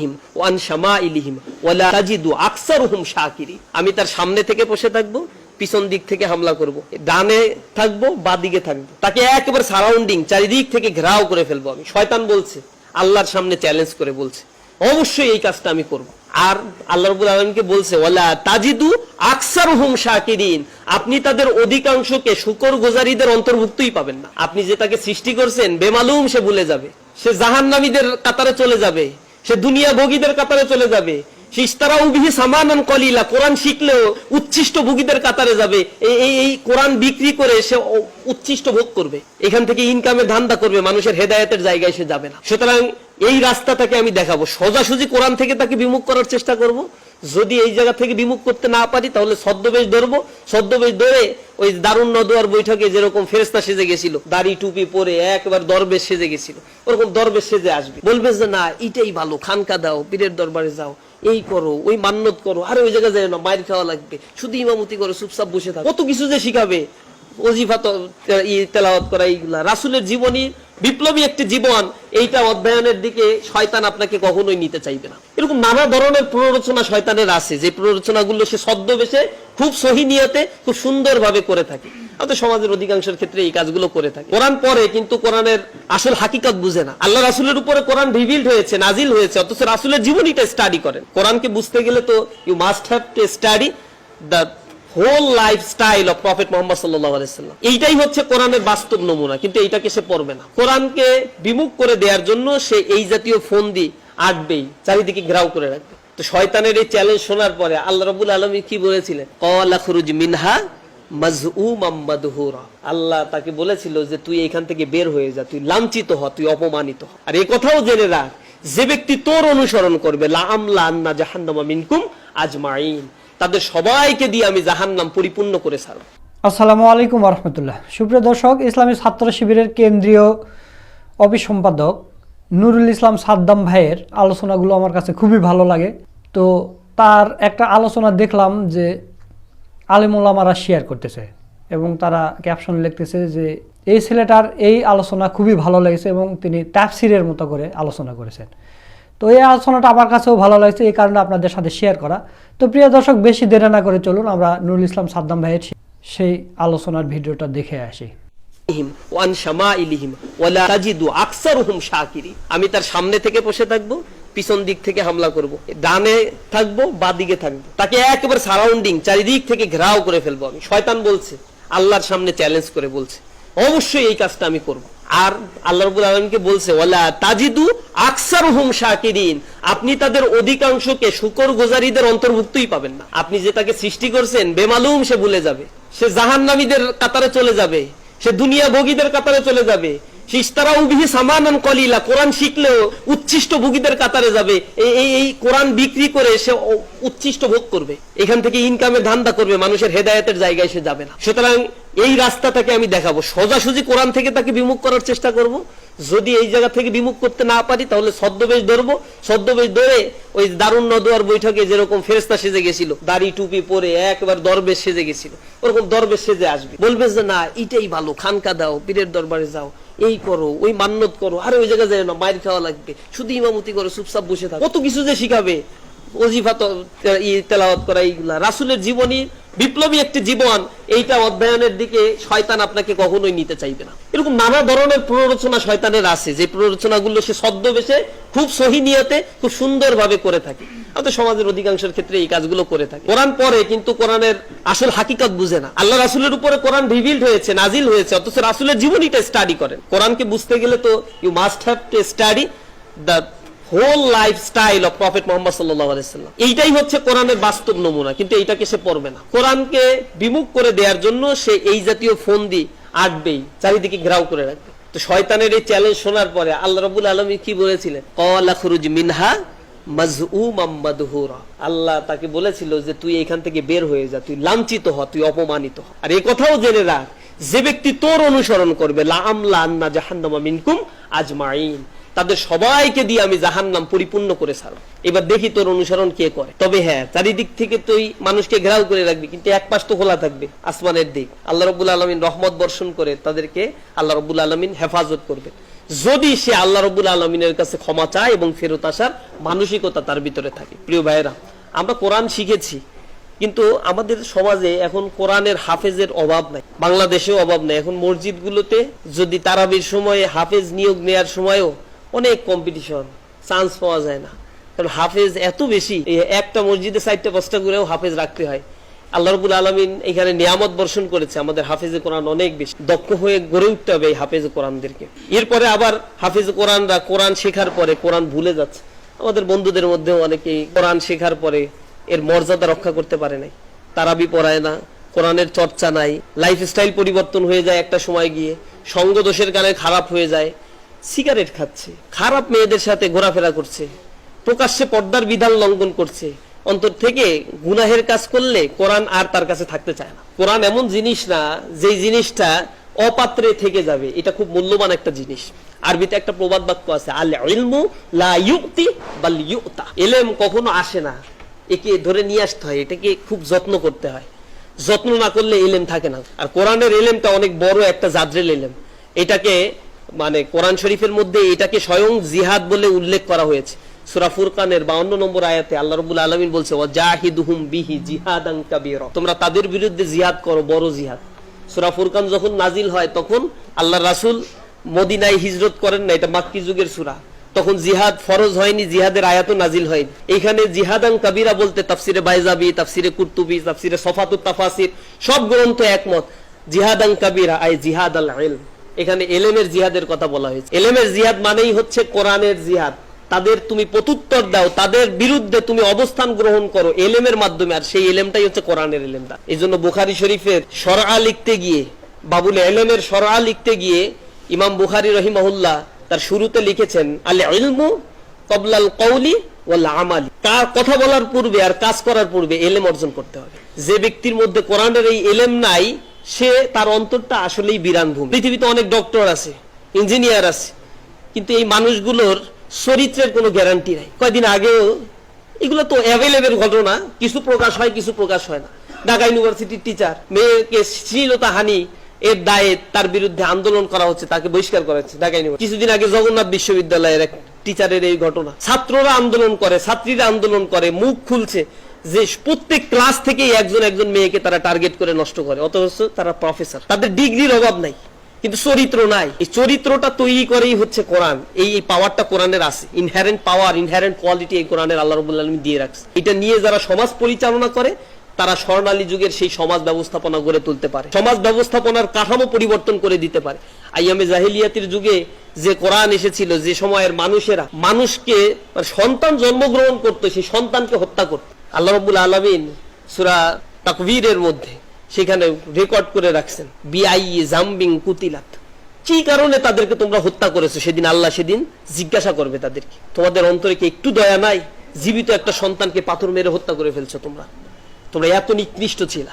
আইমানিহিম one শামাইলিহিম ওয়ালা তাজিদু আকসারুহুম শাকিরি আমি তার সামনে থেকে বসে থাকব, পিছন দিক থেকে হামলা করব। ডানে থাকব, বা দিকে থাকব। তাকে একেবারে সারাউন্ডিং চারিদিক থেকে ঘেরাও করে ফেলব আমি। শয়তান বলছে, আল্লাহর সামনে চ্যালেঞ্জ করে বলছে, অবশ্যই এই কাজটা আমি করব। আর আল্লাহ রবুল আলমকে বলছে, ওয়ালা তাজিদু আকসার হুম শাকিরিন। আপনি তাদের অধিকাংশকে শুকর গোজারিদের অন্তর্ভুক্তই পাবেন না। আপনি যে তাকে সৃষ্টি করছেন, বেমালুম সে ভুলে যাবে। সে জাহান্নামীদের কাতারে চলে যাবে। সে দুনিয়া ভোগীদের কাতারে চলে যাবে। শিস্তারাও বিহি সামানান কলিলা, কোরআন শিখলেও উচ্ছিষ্ট ভোগীদের কাতারে যাবে। এই- এই কোরআন বিক্রি করে সে উচ্ছিষ্ট ভোগ করবে। এখান থেকে ইনকামের ধান্দা করবে, মানুষের হেদায়েতের জায়গায় সে যাবে না। সুতরাং এই রাস্তাটাকে আমি দেখাবো। সোজাসুজি কোরআন থেকে তাকে বিমুখ করার চেষ্টা করব। যদি এই জায়গা থেকে বিমুখ করতে না পারি, তাহলে ছদ্মবেশ ধরবো। ছদ্মবেশ ধরে ওই দারুণ নদুয়ার বৈঠকে যেরকম ফেরেস্তা সেজে গেছিল, দাড়ি টুপি পরে একবার দরবেশ সেজে গেছিল, ওরকম দরবেশ সেজে আসবে। বলবে যে, না, এটাই ভালো, খানকা দাও, পীরের দরবারে যাও, এই করো, ওই মান্যত করো, আরে ওই জায়গায় যায় না, মায়ের খাওয়া লাগবে। শুধু ইমামতি করো চুপচাপ বসে থাকো। কত কিছু যে শিখাবে। অজিফা তেলাওয়াত করা এইগুলা। রাসুলের জীবনী বিপ্লবী একটি জীবন, এইটা অধ্যয়নের দিকে শয়তান আপনাকে কখনোই নিতে চাইবে না। এরকম নানা ধরনের প্ররোচনা শয়তানের আছে। যে প্ররোচনাগুলো সে ছদ্মবেশে খুব খুব সুন্দরভাবে করে থাকে। আমাদের সমাজের অধিকাংশের ক্ষেত্রে এই কাজগুলো করে থাকে। কোরআন পরে কিন্তু কোরআনের আসল হাকিকত বুঝে না। আল্লাহ রাসুলের উপরে কোরআন রিভিল্ড হয়েছে, নাজিল হয়েছে, অথচ রাসুলের জীবনীটা স্টাডি করেন। কোরআনকে বুঝতে গেলে তো you must have to study the whole life style of prophet Mohammad সাল্লাহ আলাইসাল্লাম এইটাই হচ্ছে কোরআনের বাস্তব নমুনা, কিন্তু এইটাকে সে পড়বে না। কোরআনকে বিমুখ করে দেওয়ার জন্য সে এই জাতীয় ফোন দিয়ে আটবেই, চারিদিকে ঘেরাও করে রাখবে। তো শয়তানের এই চ্যালেঞ্জ শোনার পরে আল্লাহ রবুল আলমী কি বলেছিলেন? কলা খুরুজ মিনহা আল্লাহ তাকে বলেছিল যে, তুই এখান থেকে বের হয়ে যা, তুই লাঞ্ছিত হ, তুই অপমানিত হ। আর এই কথাও জেনে রাখ, যে ব্যক্তি তোর অনুসরণ করবে লাম লান্না জাহান্নামা মিনকুম আজমাইন তাদের সবাইকে দিয়ে আমি জাহান্নাম পরিপূর্ণ করে ছাড়ব। আসসালামু আলাইকুম রহমতুল্লাহ সুপ্রিয় দর্শক, ইসলামী ছাত্র শিবিরের কেন্দ্রীয় অফিস সম্পাদক নুরুল ইসলাম সাদ্দাম ভাইয়ের আলোচনাগুলো আমার কাছে খুবই ভালো লাগে। তো তার একটা আলোচনা দেখলাম যে আলিমুল্লামারা শেয়ার করতেছে এবং তারা ক্যাপশন লিখতেছে যে, এই ছেলেটার এই আলোচনা খুবই ভালো লেগেছে এবং তিনি ট্যাপসিরের মতো করে আলোচনা করেছেন। তো এই আলোচনাটা আমার কাছেও ভালো লাগছে, এই কারণে আপনাদের সাথে শেয়ার করা। তো প্রিয় দর্শক, বেশি দেরি না করে চলুন, আমরা নুরুল ইসলাম সাদ্দাম ভাইয়ের সেই আলোচনার ভিডিওটা দেখে আসি। আমি তার সামনে থেকে বসে থাকব, পিছন দিক থেকে হামলা করব। ডানে থাকব, বা দিকে থাকব। তাকে একেবারে সারাউন্ডিং চারিদিক থেকে ঘেরাও করে ফেলব আমি। শয়তান বলছে, আল্লাহর সামনে চ্যালেঞ্জ করে বলছে। অবশ্যই এই কাজটা আমি করব। আর আল্লাহ রবুল আলমকে বলছে ওলা তাজিদু আকসার হুম শাকিরিন। আপনি তাদের অধিকাংশকে শুকর গোজারিদের অন্তর্ভুক্তই পাবেন না। আপনি যে তাকে সৃষ্টি করছেন, বেমালুম সে ভুলে যাবে। সে জাহান্নামীদের কাতারে চলে যাবে। সে দুনিয়া ভোগীদের কাতারে চলে যাবে। শিখলেও উচ্ছিষ্ট ভোগীদের কাতারে যাবে। এই এই- কোরআন বিক্রি করে সে উচ্ছিষ্ট ভোগ করবে। এখান থেকে ইনকামের ধান্দা করবে, মানুষের জায়গায় সে যাবে না। সুতরাং এই রাস্তাটাকে আমি দেখাবো। সোজাসুজি কোরআন থেকে তাকে বিমুখ করার চেষ্টা করব। যদি এই জায়গা থেকে বিমুখ করতে না পারি, তাহলে ছদ্মবেশ ধরবো। ছদ্মবেশ ধরে ওই দারুণ নদুয়ার বৈঠকে যেরকম ফেরেস্তা সেজে গেছিল, দাড়ি টুপি পরে একবার দরবেশ সেজে গেছিল, ওরকম দরবেশ সেজে আসবে। বলবে যে, না, এটাই ভালো, খানকা দাও, পীরের দরবারে যাও, এই করো, ওই মান্যত করো, আরে ওই জায়গায় যায় না মায়ের খাওয়া লাগবে, শুধু ইমামতি করো, চুপচাপ বসে থাকো। কত কিছু যে শিখাবে। অজিফা তেলাওয়াত করা এইগুলা। রাসুলের জীবনী বিপ্লবী একটি জীবন, এইটা অধ্যয়নের দিকে শয়তান আপনাকে কখনোই নিতে চাইবে না। এরকম নানা ধরনের প্ররোচনা শয়তানের আছে, যে প্ররোচনাগুলো সে ছদ্মবেশে খুব সহি নিয়তে, খুব সুন্দরভাবে করে থাকে। আমাদের সমাজের অধিকাংশের ক্ষেত্রে এই কাজগুলো করে থাকে। কোরআন পরে কিন্তু কোরআনের আসল হাকিকত বুঝে না। আল্লাহ রাসুলের উপরে কোরআন রিভিল্ড হয়েছে, নাজিল হয়েছে, অথচ রাসুলের জীবনীটা স্টাডি করেন। কোরআনকে বুঝতে গেলে তো you must have to study the whole life style of prophet Mohammad আলাইসাল্লাম এইটাই হচ্ছে কোরআনের বাস্তব নমুনা, কিন্তু এইটাকে সে পড়বে না। কোরআনকে বিমুখ করে দেওয়ার জন্য সে এই জাতীয় ফোন দিয়ে আটবেই, চারিদিকে ঘেরাও করে রাখবে। তো শয়তানের এই চ্যালেঞ্জ শোনার পরে আল্লাহ রবুল আলমী কি বলেছিলেন? কলা খুরুজ মিনহা আল্লাহ তাকে বলেছিল যে, তুই এখান থেকে বের হয়ে যা, তুই লাঞ্ছিত হ, তুই অপমানিত হ। আর এই কথাও জেনে রাখ, যে ব্যক্তি তোর অনুসরণ করবে, লা লাম লান্না জাহান্নামা মিনকুম আজমাইন তাদের সবাইকে দিয়ে আমি জাহান্নাম পরিপূর্ণ করে ছাড়ব। এবার দেখি তোর অনুসরণ কে করে। তবে হ্যাঁ চারিদিক থেকে তুই মানুষকে ঘেরাও করে রাখবি, কিন্তু এক পাশ তো খোলা থাকবে, আসমানের দিক। আল্লাহ রবুল আলমিন রহমত বর্ষণ করে তাদেরকে আল্লাহ রবুল আলমিন হেফাজত করবে। যদি সে আল্লাহ রবুল আলমিনের কাছে ক্ষমা চায় এবং ফেরত আসার মানসিকতা তার ভিতরে থাকে। প্রিয় ভাইয়েরা, আমরা কোরআন শিখেছি, কিন্তু আমাদের সমাজে এখন কোরআনের হাফেজের অভাব নাই। বাংলাদেশেও অভাব নাই। এখন মসজিদগুলোতে যদি তারাবির সময়ে হাফেজ নিয়োগ নেয়ার সময়ও অনেক কম্পিটিশন চান্স পাওয়া যায় না। কারণ হাফেজ এত বেশি একটা মসজিদে চারটা, পাঁচটা করেও হাফেজ রাখতে হয়। আল্লাহ রবুল আলমিন এখানে নিয়ামত বর্ষণ করেছে, আমাদের হাফেজে কোরআন অনেক বেশি। দক্ষ হয়ে গড়ে উঠতে হবে এই হাফেজে কোরআনদেরকে। এরপরে আবার হাফেজে কোরআনরা কোরআন শেখার পরে কোরআন ভুলে যাচ্ছে। আমাদের বন্ধুদের মধ্যেও অনেকেই কোরআন শেখার পরে এর মর্যাদা রক্ষা করতে পারে নাই। তারাবি পড়ায় না, কোরআনের চর্চা নাই লাইফস্টাইল পরিবর্তন হয়ে যায় একটা সময় গিয়ে সঙ্গ দোষের কারণে খারাপ হয়ে যায়। সিগারেট খাচ্ছে, খারাপ মেয়েদের সাথে ঘোরাফেরা করছে, প্রকাশ্যে পর্দার বিধান লঙ্ঘন করছে। অন্তর থেকে গুনাহের কাজ করলে কোরআন আর তার কাছে থাকতে চায় না। কোরআন এমন জিনিস না, যেই জিনিসটা অপাত্রে থেকে যাবে, এটা খুব মূল্যবান একটা জিনিস। আরবিতে একটা প্রবাদ বাক্য আছে এলেম কখনো আসে না, একে ধরে নিয়ে আসতে হয়, এটাকে খুব যত্ন করতে হয়। যত্ন না করলে এলেম থাকে না। আর কোরআনের এলেমটা অনেক বড় একটা জাদ্রেল এলেম। এটাকে মানে কোরআন শরীফের মধ্যে এটাকে স্বয়ং জিহাদ বলে উল্লেখ করা হয়েছে। সূরা ফুরকানের 52 নম্বর আয়াতে আল্লাহ রাব্বুল আলামিন বলছে, ওয়াজাহিদুহুম বিহি জিহাদান কাবীরা। তোমরা তাদের বিরুদ্ধে জিহাদ করো, বড় জিহাদ। সূরা ফুরকান যখন নাজিল হয়, তখন আল্লাহ রাসূল মদিনায় হিজরত করেন না, এটা মাক্কি যুগের সূরা। তখন জিহাদ ফরজ হয়নি, জিহাদের নাজিল হয়নি। এখানে জিহাদাং কাবিরা বলতে তাফসিরে বাইজাবি, তাফসিরে কুর্তুবি, তাফসিরে সফাতুত তাফাসির, সব গ্রন্থ একমত। জিহাদাং কাবিরা আই জিহাদ আল এখানে এলেমের জিহাদের কথা বলা হয়েছে। এলেমের জিহাদ মানেই হচ্ছে কোরআনের জিহাদ। তাদের তুমি প্রত্যুত্তর দাও, তাদের বিরুদ্ধে তুমি অবস্থান গ্রহণ করো এলেমের মাধ্যমে, আর সেই এলেমটাই হচ্ছে কোরআনের এলেমটা। এই জন্য বুখারি শরীফের সরআ লিখতে গিয়ে, বাবুল এলেমের সরআ লিখতে গিয়ে ইমাম বুখারি রহিমাহুল্লাহ তার শুরুতে লিখেছেন আল ইলমু কবলাল কৌলি আমালি। তার কথা বলার পূর্বে আর কাজ করার পূর্বে এলেম অর্জন করতে হবে। যে ব্যক্তির মধ্যে কোরআনের এই এলেম নাই সে তার অন্তরটা আসলেই বিরান ভূমি। পৃথিবীতে অনেক ডক্টর আছে, ইঞ্জিনিয়ার আছে, কিন্তু এই মানুষগুলোর চরিত্রের কোনো গ্যারান্টি নাই। কয়দিন আগেও এগুলো তো অ্যাভেলেবেল ঘটনা, কিছু প্রকাশ হয়, কিছু প্রকাশ হয় না। ঢাকা ইউনিভার্সিটির টিচার মেয়েকে শ্লীলতা হানি এর দায়ে তার বিরুদ্ধে আন্দোলন করা হচ্ছে, তাকে বহিষ্কার করা হচ্ছে ঢাকা ইউনিভার্সিটি। কিছুদিন আগে জগন্নাথ বিশ্ববিদ্যালয়ের এক টিচারের এই ঘটনা। ছাত্ররা আন্দোলন করে, ছাত্রীরা আন্দোলন করে, মুখ খুলছে। যে প্রত্যেক ক্লাস থেকেই একজন একজন মেয়েকে তারা টার্গেট করে নষ্ট করে, অথচ তারা প্রফেসর তাদের ডিগ্রির অভাব নাই, কিন্তু চরিত্র নাই। এই চরিত্রটা তৈরি করেই হচ্ছে কোরআন। এই এই পাওয়ারটা কোরআনের আছে। ইনহারেন্ট পাওয়ার ইনহারেন্ট কোয়ালিটি এই কোরআনের আল্লাহ রবুল্লা আলমী দিয়ে রাখছে। এটা নিয়ে যারা সমাজ পরিচালনা করে, তারা স্বর্ণালী যুগের সেই সমাজ ব্যবস্থাপনা গড়ে তুলতে পারে। সমাজ ব্যবস্থাপনার কাঠামো পরিবর্তন করে দিতে পারে। আইয়ামে জাহিলিয়াতির যুগে যে কোরআন এসেছিল, যে সময়ের মানুষেরা মানুষকে মানে সন্তান জন্মগ্রহণ করতো, সেই সন্তানকে হত্যা করত। আল্লাহ রবুল আলমিন সুরা তাকবীরের মধ্যে সেখানে রেকর্ড করে রাখছেন বিআই জাম্বিং কুতিলাত। কি কারণে তাদেরকে তোমরা হত্যা করেছ? সেদিন আল্লাহ সেদিন জিজ্ঞাসা করবে তাদেরকে। তোমাদের অন্তরে কি একটু দয়া নাই? জীবিত একটা সন্তানকে পাথর মেরে হত্যা করে ফেলছো তোমরা। তোমরা এত নিকৃষ্ট ছিলা।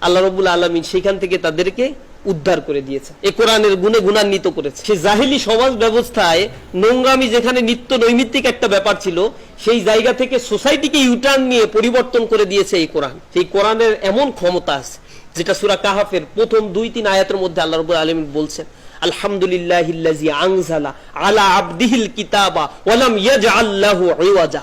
আল্লাহ রবুল আলমিন সেখান থেকে তাদেরকে উদ্ধার করে দিয়েছে। এ কোরআনের গুণে গুণান্বিত করেছে। সে জাহিলি সমাজ ব্যবস্থায় নোংরামি যেখানে নিত্য নৈমিত্তিক একটা ব্যাপার ছিল, সেই জায়গা থেকে সোসাইটিকে ইউটার্ন নিয়ে পরিবর্তন করে দিয়েছে এই কোরআন। সেই কোরআনের এমন ক্ষমতা আছে, যেটা সুরা কাহাফের প্রথম দুই তিন আয়াতের মধ্যে আল্লাহ রবুল আলমিন বলছেন আলহামদুলিল্লাহিল্লাজি আনজালা আলা আবদিহিল কিতাবা ওয়ালাম ইয়াজআল্লাহু ইওয়াজা।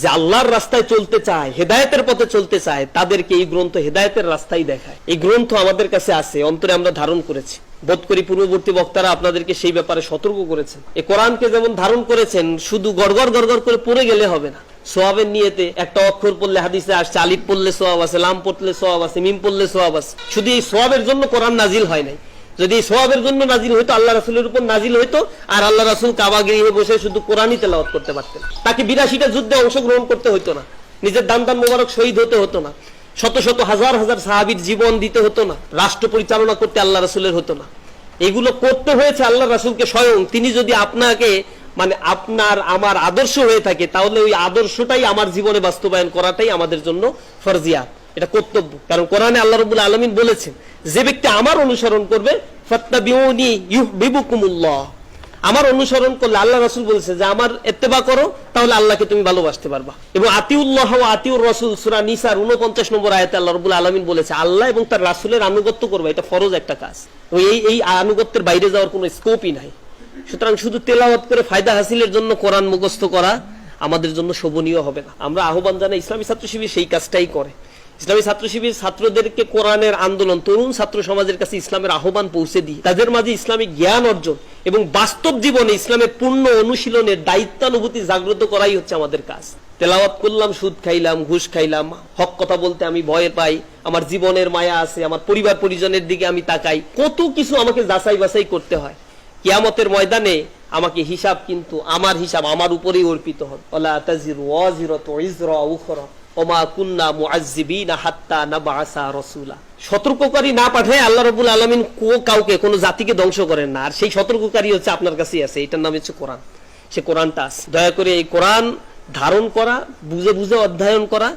যে আল্লাহর রাস্তায় চলতে চায়, হেদায়েতের পথে চলতে চায়, তাদেরকে এই গ্রন্থ হেদায়তের রাস্তায় দেখায়। এই গ্রন্থ আমাদের কাছে আছে, অন্তরে আমরা ধারণ করেছি। বোধ করি পূর্ববর্তী বক্তারা আপনাদেরকে সেই ব্যাপারে সতর্ক করেছেন। এই কোরআনকে যেমন ধারণ করেছেন, শুধু গড়গড় গড়গড় করে পড়ে গেলে হবে না। সোয়াবের নিয়েতে একটা অক্ষর পড়লে হাদিসে আসছে, আলিফ পড়লে সোয়াব আছে, লাম পড়লে সোয়াব আছে, মিম পড়লে সোয়াব আছে। শুধু এই সোয়াবের জন্য কোরআন নাজিল হয় নাই। যদি সোয়াবের জন্য নাজিল হইতো, আল্লাহ রাসুলের উপর নাজিল হইতো, আর আল্লাহ রাসুল কাবা গৃহে বসে শুধু কোরআনই তেলাওয়াত করতে পারতেন। তাকে বিরাশিটা যুদ্ধে অংশগ্রহণ করতে হতো না। নিজের দান দান মোবারক শহীদ হতে হতো না। শত শত হাজার হাজার সাহাবির জীবন দিতে হতো না। রাষ্ট্র পরিচালনা করতে আল্লাহ রাসুলের হতো না। এগুলো করতে হয়েছে আল্লাহ রাসুলকে স্বয়ং। তিনি যদি আপনাকে মানে আপনার, আমার আদর্শ হয়ে থাকে, তাহলে ওই আদর্শটাই আমার জীবনে বাস্তবায়ন করাটাই আমাদের জন্য ফরজিয়া এটা কর্তব্য। কারণ কোরআনে আল্লাহ রবুল আলমিন বলেছেন, যে ব্যক্তি আমার অনুসরণ করবে আমার অনুসরণ করলে আল্লাহ রাসুল বলছে যে আমার এত্তেবা করো, তাহলে আল্লাহকে তুমি ভালোবাসতে পারবা। এবং আতিউল্লাহ ও আতিউর রসুল, সুরা নিসার উনপঞ্চাশ নম্বর আয়তে আল্লাহ রবুল আলমিন বলেছে, আল্লাহ এবং তার রাসুলের আনুগত্য করবে, এটা ফরজ একটা কাজ। এই এই আনুগত্যের বাইরে যাওয়ার কোনো স্কোপই নাই। সুতরাং শুধু তেলাওয়াত করে ফায়দা হাসিলের জন্য কোরআন মুখস্থ করা আমাদের জন্য শোভনীয় হবে না। আমরা আহ্বান জানাই ইসলামী ছাত্র শিবির সেই কাজটাই করে। ইসলামী ছাত্র শিবির ছাত্রদেরকে কোরআনের আন্দোলন, তরুণ ছাত্র সমাজের কাছে ইসলামের আহ্বান পৌঁছে দিই তাদের মাঝে ইসলামিক জ্ঞান অর্জন এবং বাস্তব জীবনে ইসলামের পূর্ণ অনুশীলনের দায়িত্বানুভূতি জাগ্রত করাই হচ্ছে আমাদের কাজ। তেলাওয়াত করলাম, সুদ খাইলাম, ঘুষ খাইলাম, হক কথা বলতে আমি ভয় পাই, আমার জীবনের মায়া আছে, আমার পরিবার পরিজনের দিকে আমি তাকাই, কত কিছু আমাকে যাচাই বাছাই করতে হয়। কিয়ামতের ময়দানে আমাকে হিসাব কিন্তু আমার হিসাব, আমার উপরেই অর্পিত হবে। ওমা কুন্না মুআজ্জিবিনা হাত্তা নাবআসা রাসূলা। সতর্ককারী না পাঠায় আল্লাহ রাব্বুল আলামিন কাউকে, কোনো জাতিকে ধ্বংস করেন না। আর সেই সতর্ককারী হচ্ছে আপনার কাছেই আছে, এটার নাম হচ্ছে কোরআন। সে কোরআনটা আছে দয়া করে এই কোরআন ধারণ করা, বুঝে বুঝে অধ্যয়ন করা,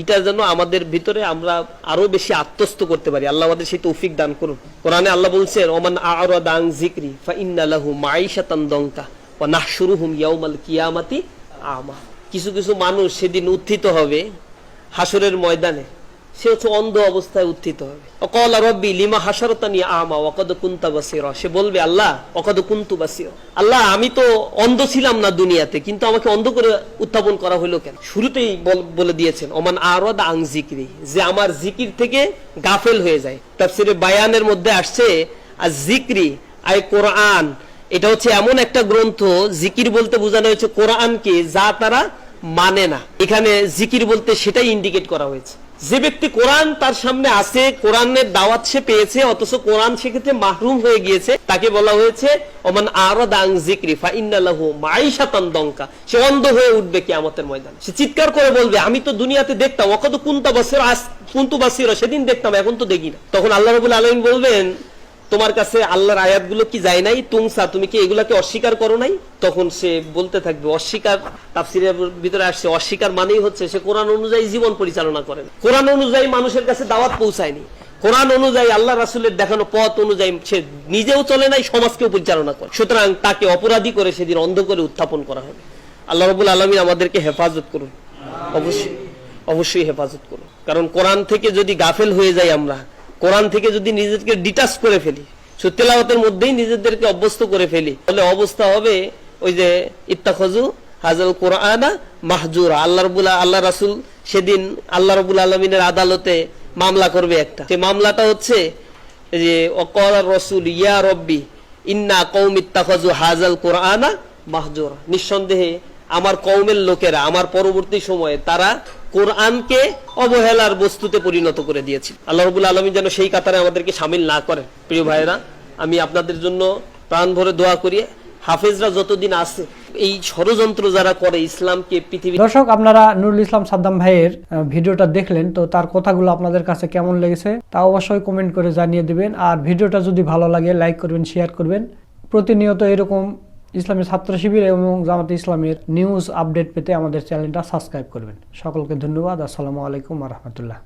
এটা যেন আমাদের ভিতরে আমরা আরও বেশি আত্মস্থ করতে পারি। আল্লাহ আমাদের সেই তৌফিক দান করুন। কোরআনে আল্লাহ বলছেন, ওমান আ'রাদা আন যিকরি ফাইন্না লাহু মাঈশাতান দঙ্কা ওয়া নাহশুরুহুম ইয়াউমাল কিয়ামাতি আমা। কিছু কিছু মানুষ সেদিন উত্থিত হবে হাসরের ময়দানে। সে হচ্ছে অন্ধ অবস্থায় উত্থিত হবে। অকল রব্বি, লিমা হাসরতানি আমা ওয়াকাদ কুনতা বাসিরা। সে বলবে, আল্লাহ, ওয়াকাদ কুনতু বাসিরা। আল্লাহ, আমি তো অন্ধ ছিলাম না দুনিয়াতে, কিন্তু আমাকে অন্ধ করে উত্থাপন করা হলো কেন? শুরুতেই বলে দিয়েছেন, ওমান আরদ আং জিকরি যে আমার জিকির থেকে গাফেল হয়ে যায়। তাফসিরে বায়ানের মধ্যে আসছে আর জিকরি আই কোরআন। এটা হচ্ছে এমন একটা গ্রন্থ জিকির বলতে বোঝানো হয়েছে কোরআনকে, যা তারা মানে না। এখানে জিকির বলতে সেটাই ইন্ডিকেট করা হয়েছে। যে ব্যক্তি কোরআন তার সামনে আছে, কোরআনের দাওয়াত সে পেয়েছে, অথচ কোরআন সেক্ষেত্রে মাহরুম হয়ে গিয়েছে, তাকে বলা হয়েছে, ওমান আরও দাং জিক্রি ফা ইন্নালাহু মাইশাতান দঙ্কা সে অন্ধ হয়ে উঠবে কিয়ামতের ময়দানে। সে চিৎকার করে বলবে, আমি তো দুনিয়াতে দেখতাম অকত কুন্তা বাসের, আস কুন্তু বাসির, সেদিন দেখতাম, এখন তো দেখি না। তখন আল্লাহ রবুল আলমিন বলবেন তোমার কাছে আল্লাহর আয়াতগুলো কি যায় নাই? তুমসা, তুমি কি এগুলাকে অস্বীকার করো নাই? তখন সে বলতে থাকবে, অস্বীকার, তাফসিরের ভিতরে আসছে, অস্বীকার মানেই হচ্ছে সে কোরআন অনুযায়ী জীবন পরিচালনা করে। কোরআন অনুযায়ী মানুষের কাছে দাওয়াত পৌঁছায়নি। কোরআন অনুযায়ী আল্লাহ রাসুলের দেখানো পথ অনুযায়ী সে নিজেও চলে নাই, সমাজকেও পরিচালনা করে। সুতরাং তাকে অপরাধী করে সেদিন অন্ধ করে উত্থাপন করা হবে। আল্লাহ রবুল আলমী আমাদেরকে হেফাজত করুন। অবশ্যই অবশ্যই হেফাজত করুন। কারণ কোরআন থেকে যদি গাফেল হয়ে যাই আমরা কোরআন থেকে যদি নিজেদেরকে ডিটাচ করে ফেলি তেলাওয়াতের মধ্যেই নিজেদেরকে অভ্যস্ত করে ফেলি, তাহলে অবস্থা হবে ওই যে ইত্তাখজু হাজাল কোরআনা মাহজুরা। আল্লাহ রবুল্লাহ আল্লাহ রাসুল সেদিন আল্লাহ রবুল আলমিনের আদালতে মামলা করবে একটা। সে মামলাটা হচ্ছে যে, অকল রসুল, ইয়া রব্বি, ইন্না কৌম ইত্তাখজু হাজাল কোরআনা মাহজুরা। নিঃসন্দেহে আমার কৌমের লোকেরা, আমার পরবর্তী সময়ে তারা কোরআনকে অবহেলার বস্তুতে পরিণত করে দিয়েছে। আল্লাহ রবুল আলমী যেন সেই কাতারে আমাদেরকে সামিল না করেন প্রিয় ভাইরা আমি আপনাদের জন্য প্রাণ ভরে দোয়া করি। হাফেজরা যতদিন আছে, এই ষড়যন্ত্র যারা করে ইসলামকে পৃথিবী দর্শক, আপনারা নুরুল ইসলাম সাদ্দাম ভাইয়ের ভিডিওটা দেখলেন, তো তার কথাগুলো আপনাদের কাছে কেমন লেগেছে তা অবশ্যই কমেন্ট করে জানিয়ে দিবেন। আর ভিডিওটা যদি ভালো লাগে লাইক করবেন শেয়ার করবেন। প্রতিনিয়ত এরকম ইসলামী ছাত্র শিবির এবং জামাতে ইসলামের নিউজ আপডেট পেতে আমাদের চ্যানেলটা সাবস্ক্রাইব করবেন। সকলকে ধন্যবাদ। আসসালামু আলাইকুম রহমতুল্লাহ।